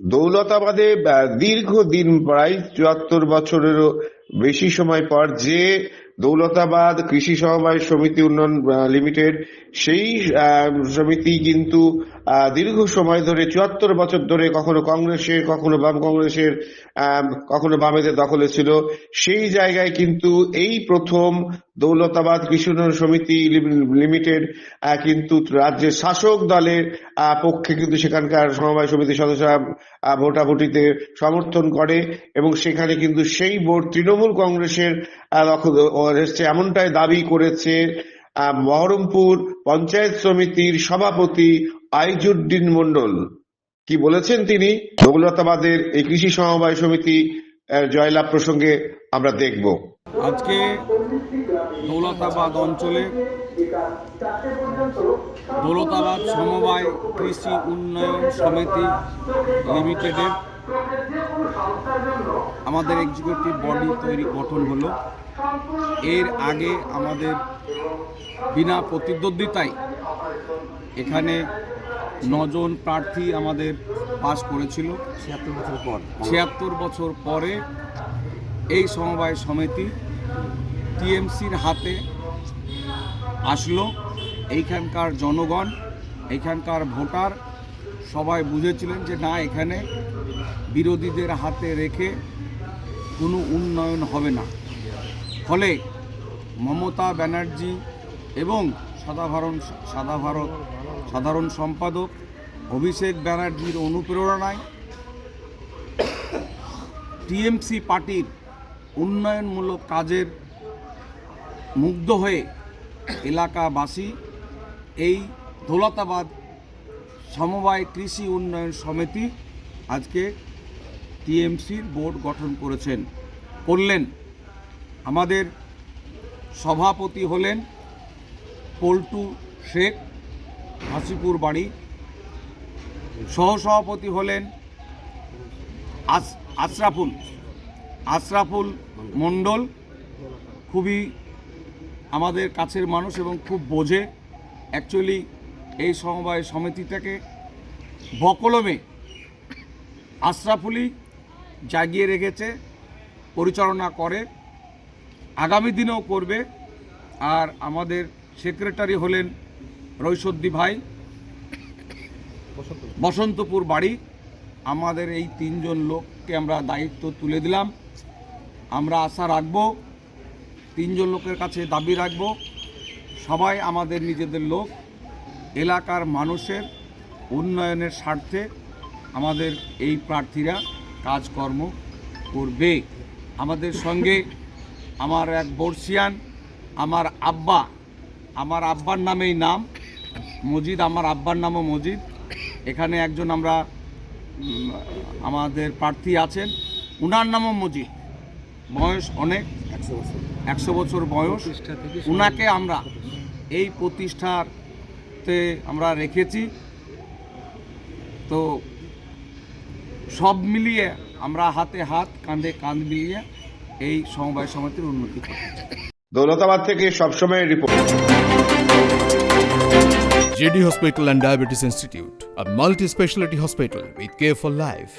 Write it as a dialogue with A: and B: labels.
A: দৌলতাবাদে দীর্ঘদিন প্রায় চুয়াত্তর বছরেরও বেশি সময় পর যে দৌলতাবাদ কৃষি সমবায় সমিতি উন্নয়ন লিমিটেড, সেই সমিতি কিন্তু দীর্ঘ সময় ধরে, চুয়াত্তর বছর ধরে কখনো কংগ্রেসের, কখনো বাম কংগ্রেসের কখনো বামেদের দখলে ছিল। সেই জায়গায় কিন্তু এই প্রথম দৌলতাবাদ কৃষি উন্নয়ন সমিতি লিম- লিমিটেড কিন্তু রাজ্যের শাসক দলের পক্ষে কিন্তু সেখানকার সমবায় সমিতির সদস্যরা ভোটাভুটিতে সমর্থন করে এবং সেখানে কিন্তু সেই ভোট তৃণমূল কংগ্রেসের আহ, এসছে এমনটাই দাবি করেছে আহ, বহরমপুর পঞ্চায়েত সমিতির সভাপতি আইজুদ্দিন মন্ডল। কি বলেছেন তিনি? দৌলতাবাদের এই কৃষি সমবায় সমিতি জয়লাভ প্রসঙ্গে আমরা দেখব।
B: আজকে দৌলতাবাদ অঞ্চলে দৌলতাবাদ সমবায় কৃষি উন্নয়ন সমিতি লিমিটেডের আমাদের এক্সিকিউটিভ বডি তৈরি গঠন হলো। এর আগে আমাদের বিনা প্রতিদ্বন্দ্বিতায় এখানে নজন প্রার্থী আমাদের পাশ করেছিল।
C: ছিয়াত্তর বছর পর।
B: ছিয়াত্তর বছর পরে এই সমবায় সমিতি টিএমসির হাতে আসলো। এইখানকার জনগণ এইখানকার ভোটার সবাই বুঝেছিলেন যে না এখানে বিরোধীদের হাতে রেখে কোনো উন্নয়ন হবে না। ফলে মমতা ব্যানার্জি এবং সাধারণ সাদা ভারত সাধারণ সম্পাদক অভিষেক ব্যানার্জির অনুপ্রেরণায় টিএমসি পার্টির উন্নয়নমূলক কাজের মুগ্ধ হয়ে এলাকাবাসী এই দৌলতাবাদ সমবায় কৃষি উন্নয়ন সমিতি আজকে টিএমসির বোর্ড গঠন করেছেন। করলেন আমাদের সভাপতি হলেন পল্টু শেখ, হাসিপুর বাড়ি। সহসভাপতি হলেন আশরাফুল আশরাফুল মণ্ডল। খুবই আমাদের কাছের মানুষ এবং খুব বোঝে। অ্যাকচুয়ালি এই সমবায় সমিতিটাকে বকলমে আশরাফুলই জাগিয়ে রেখেছে, পরিচালনা করে, আগামী দিনেও করবে। আর আমাদের সেক্রেটারি হলেন রৈসদ্দি ভাই। বসন্তপুর বাড়ি। আমাদের এই তিনজন লোককে আমরা দায়িত্ব তুলে দিলাম। আমরা আশা রাখব, তিনজন লোকের কাছে দাবি রাখব, সবাই আমাদের নিজেদের লোক, এলাকার মানুষের উন্নয়নের স্বার্থে আমাদের এই প্রার্থীরা কাজকর্ম করবে। আমাদের সঙ্গে আমার এক বর্ষিয়ান আমার আব্বা আমার আব্বার নামেই নাম মজিদ আমার আব্বার নামও মজিদ। এখানে একজন আমরা আমাদের প্রার্থী আছেন উনার নামও মজিদ। বয়স অনেক
C: একশো বছর।
B: একশো বছর বয়স। উনাকে আমরা এই প্রতিষ্ঠাতে আমরা রেখেছি। তো সব মিলিয়ে আমরা হাতে হাত কাঁধে কাঁধ মিলিয়ে এই সমবায় সমিতির উন্নতি করি
A: দৌলতাবাদ থেকে সবসময় report
D: JD Hospital and Diabetes Institute, a multi specialty hospital with care for life.